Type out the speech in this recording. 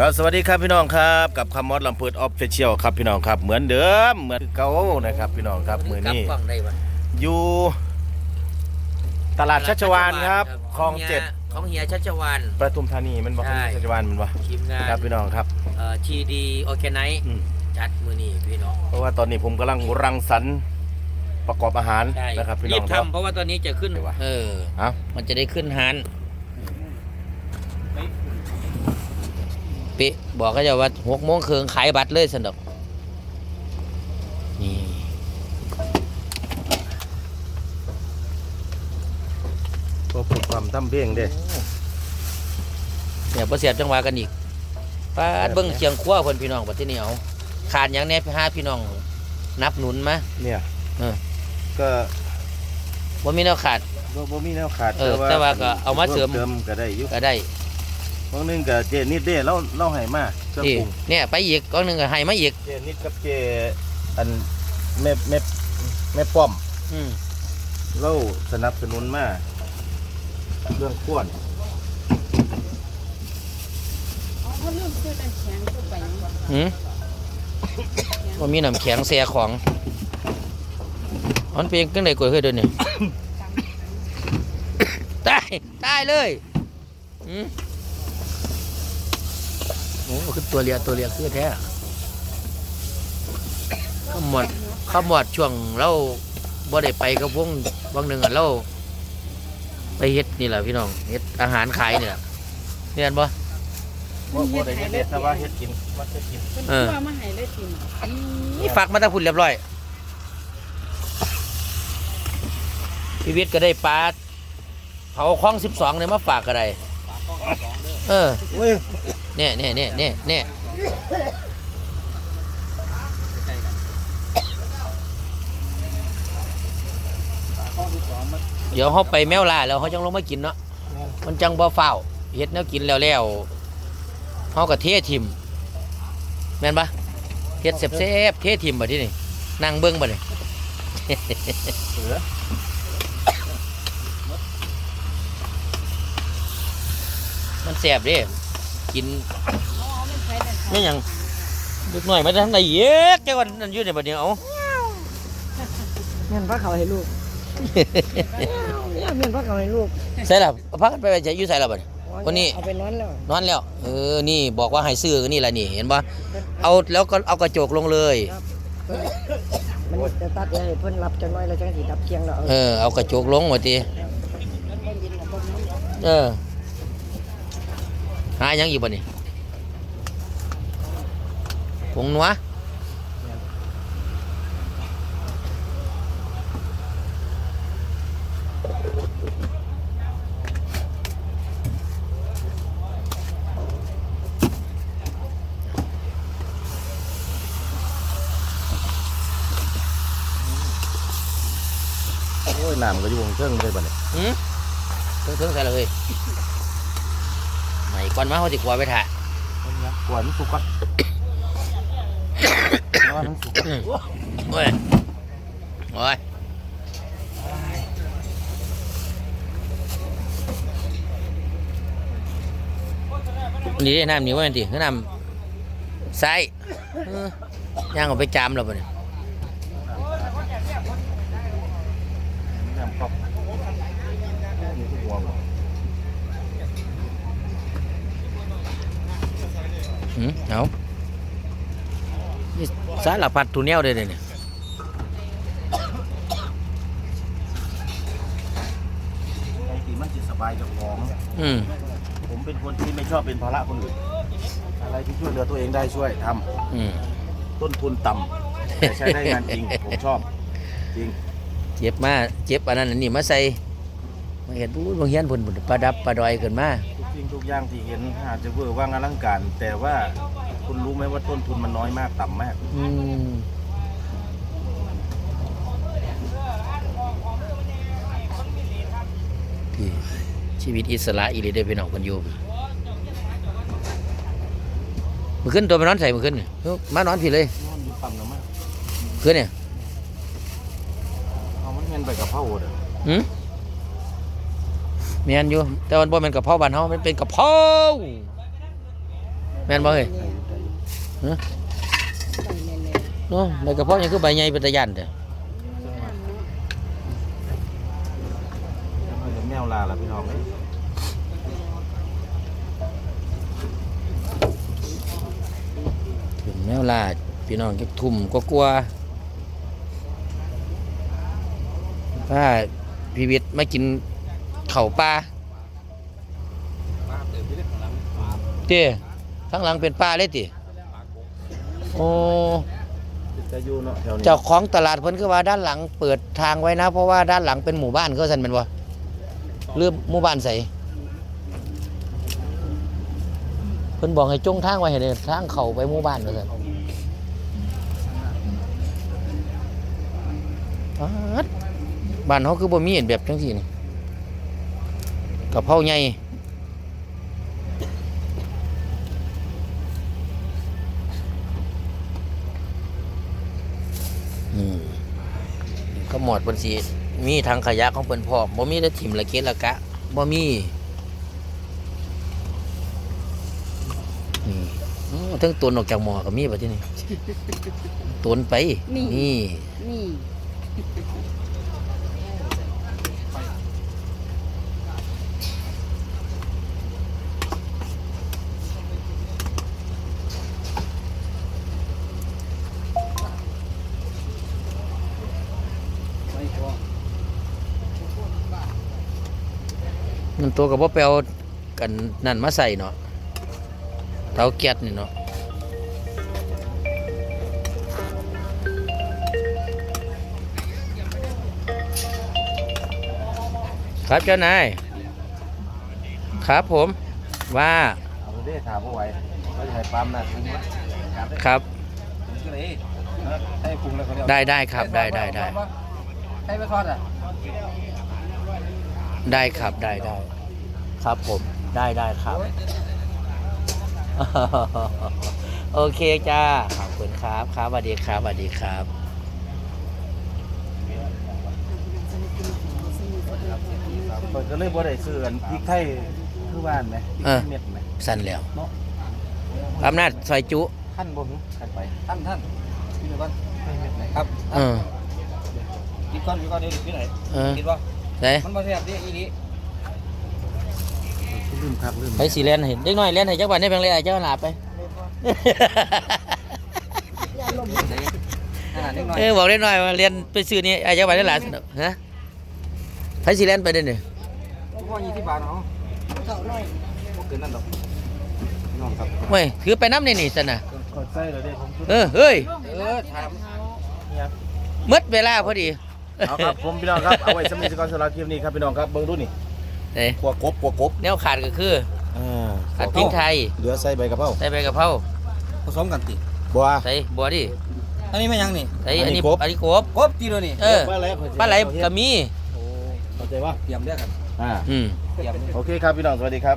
ครับสวัสดีครับพี่น้องครับกับคำมอดลำเพิดออฟฟิเชียลครับพี่น้องครับ เหมือนเดิมเหมือนเก่านะครับพี่น้องครับมือนี้กลับกล้องได้บ่อยู่ตลาดชัชวานครับคลองเจ็ดของเฮียชัชวานประทุมธานีมันบอกใช่ชัชวานมันบอกทีมงานครับพี่น้องครับเอ่อทีดีโอเคไนท์อืมจัดมือนี้พี่น้องเพราะว่าตอนนี้ผมกำลังรังสรรค์ประกอบอาหารใช่นะครับพี่น้รีองบครับทำเพราะว่าตอนนี้จะขึ้นเดี๋ยววะเออเอ้ามันจะได้ขึ้นฮาน ปิบอกก็จะว่าหกโมงครึ่งขายบัตรเลยสนดอกนี่พวกฝึกความตั้มเพียงเด้เนี่ยประเสียบจังหวะกันอีกป้าดเบิ้งเชียงคว้าคนพี่น้องบัดที่นี่เอาขาดอย่างแน่พี่ห้าพี่น้อง นับหนุนมาเนี่ยเออก็ว่ามีแนวขาดบ่บ่มีแนวขาดเออแต่ว่าก็เอามาเสริมเติมก็ได้อยู่ก็ได้ บางนึงก็เจนิดเด้เล่าเล่าให้มาเครื่องที่ปรุงเนี่ยไปอีกก้อนหนึ่งก็ให้มาอีก เจนิดกับเจอันแม่แม่แม่ป้อมอืมเล่าสนับสนุนมาเรื่องข้วนเขาลืมซื้อน้ำแข็งเข้าไปยังบ่หืมว่ามีน้ำแข็งแซ่ของมันเป็นจังไดกล้วยเคยเดินนี่ตายตายเลยอืม โอ้คือตัวเลียตัวเลียคือแท้ขมวดขมวดช่วงเราบ่ได้ไปกับวงบางหนึ่งอะเราไปเฮ็ดนี่แหละพี่น้องเฮ็ดอาหารขายนี่แหละเรียนบ่ว่าบ่ได้เฮ็ดเด็ดแต่ว่าเฮ็ดกินว่าเฮ็ดกินเพิ่นเออว่ามาให้เลยสินี่ฝากมาตะพุ่นเรียบร้อยพี่วิทย์ก็ได้ปลาเผาคล้องสิบสองเนี่ยมาฝากอะไรเออ เนี่ยเนี่ยเนี่ยเนี่ยเนี่ยเดี๋ยวเขาไปแมวล่าแล้วเขาจังลงมากินเนาะมันจังบ่เฝ้าเฮ็ดแนวกินแล้วแล้วเขาก็เททิมแม่นปะเฮ็ดเสบๆเททิมบ่ที่นี่นั่งเบิ้งบ่นี่เสือมันแสบด้ กินอ๋อมันใช้ได้ไม่หยังเด็กหน่อยมาทางไหนเยอะแกวันนั้นอยู่ในบัดนี้เอาเมียนพระเขาให้ลูกเนี่ยเมียนพระเขาให้ลูกใส่ละพักกันไปไปจะอยู่ใส่ละบัดนี้คนนี้เอาไปนอนแล้วนอนแล้วเออนี่บอกว่าให้ซื้อก็นี่แหละนี่เห็นปะเอาแล้วก็เอากระจกลงเลยมันจะตัดให้เพิ่นรับจังน้อยแล้วจังสิดับเคียงแล้วเอาเออเอากระจกลงว่าทีเออ หาหยังอยู่บ่นี่ผงนัวโอ้ยน้ำก็อยู่วงเครื่องเลยบัดนี้หืมเพิ่งเพิ่งใส่เลย ไหนก่อนมาเขาติขวาไปถ่ายกวนสุกก่อนว่ามันสุกก่อนโอ้ยโอ้ยนี่ได้น้ำนี่ว่ามันติคือน้ำใส่เออย่างเอาไปจามแล้วปะเนี่ย น้ำก๊อกนี่คือหัวบ่ หืม เอานี่สารพัดทุเนียวเลยเดี๋ยวนี่ยไอ้ที่มันสิสบายเจ้าของ อืมผมเป็นคนที่ไม่ชอบเป็นภาระคนอื่น อะไรที่ช่วยเหลือตัวเองได้ช่วยทำอืมต้นทุนต่ำแต่ใช้ได้งานจริง ผมชอบ จริงเจ็บมาเจ็บอันนั้นอันนี้มาใส่มาเห็นพูดบางเฮียนพุ่นพุ่นประดับประดอยขึ้นมาทุก สิ่งทุกอย่างที่เห็นอาจจะเวอร์ว่างอลังการ แต่ว่าคุณรู้ไหมว่าต้นทุนมันน้อยมากต่ำมาก อืมพี่ชีวิตอิสระอีหลีได้ไปนอกกันอยู่มือขึ้นตัวไปนอนใส่มือขึ้นนี่เอ้ามานอนพี่เลยนอนอยู่ต่ำแล้วมากขึ้นเนี่ยเอามันเงินไปกับเผ่าเด้อหืม แม่นอยู่แต่มันบ่แม่นกะเพราบ้านเฮามันเป็นกะเพราแม่นบ่เฮ้ยไปแน่เนาะใบกระเพาะยังคือใบใหญ่เป็นตะยันเด้อๆมันเนาะมันจะแมวลาล่ะพี่น้องเอ้ยถึงแมวลาพี่น้องจักทุ่มก็กลัวถ้าพีวิทย์มากิน เข่าวปลาเต้ทั้งหลังเป็นปลาเลยติโอ้จะอยู่เนาะแถวนี้เจ้าของตลาดเพิ่นคือว่าด้านหลังเปิดทางไว้นะ เพราะว่าด้านหลังเป็นหมู่บ้านเขาสั่นแม่นบ่หรือหมู่บ้านใสเพิ่นบอกให้จงทางไว้ให้เลยทางเข้าไปหมู่บ้านว่าซั่นป๊าดบ้านเฮาคือบ่มีเห็นแบบจังซี่นี่ กะเพราใหญ่อืมก็หมดเพิ่นสิมีทางขยะของเพิ่นพร้อมบ่มีแต่ถิ่มละเกะละกะบ่มีนี่อ๋อทั้งตนออกจากหม้อก็มีบัดทีนี้ตนไป นี่ นี่ มันตัวกับว่าไปเอากันนั่นมาใส่เนาะเตาแก๊สนี่เนาะครับเจ้านาย ครับผมว่าเอาไปเด้ถามบ่ไหวเขาจะให้ปั๊มน่ะถึงมั้ยครับถึงก็เลยให้ปรุงแล้วเขาเรียกได้ได้ครับได้ได้ได้ ให้ไปทอดอะ ได้ครับได้ได้ครับผมได้ได้ครับ โอเคจ้าขอบคุณครับครับสวัสดีครับสวัสดีครับ เปิดก็เลยบ่ได้ซื้ออันพริกไทยคือบ้านไหมพริกเออเม็ดไหมสั้นแล้วเนาะอำนาจซอยจุท่านบ่หึท่านไปท่านท่านกินก่อนไทยเม็ดไหนครับเออกินก่อนกินก่อนเดี๋ยวกินไหนเออกินบ่ไหนมันบ่แซ่บดิอีนี้ลืมครับลืมไปสีแลนเห็นเด็กน้อยแลนให้จักวันนี้เป็นไรเจ้าหลาไปขนาดนิดหน่อยเออบอกเด็กน้อยว่าเรียนไปซื้อนี่ไอ้จักวันนี้หลานฮะไปสีแลนไปเด้อนี่พ่อ20บาทเนาะเก่าหน่อยบ่เกินนั่นดอกน้องครับเว้ยถือไปน้ำนี่นี่สันน่ะกดใส่แล้วเด้ผมเออเฮ้ยเออถามหมดเวลาพอดี เอาครับผมพี่น้องครับเอาไว้สำหรับก่อนสำหรับคลิปนี้ครับพี่น้องครับเบิ่งดูนี่เอ้ยกัวกบกัวกบแนวขาดก็คืออ่าขาดพริกไทยเหลือใส่ใบกะเพราใส่ใบกะเพราผสมกันติบัว ใส่บัวดิอันนี้ไม่ยังนี่ใส่อันนี้อันนี้กบ อันนี้กบกบตีเลยนี่เออปลาไหลปลาไหลก็มีเข้าใจป่ะเตรียมเด้อกันอ่าอืมเตรียม โอเคครับพี่น้องสวัสดีครับ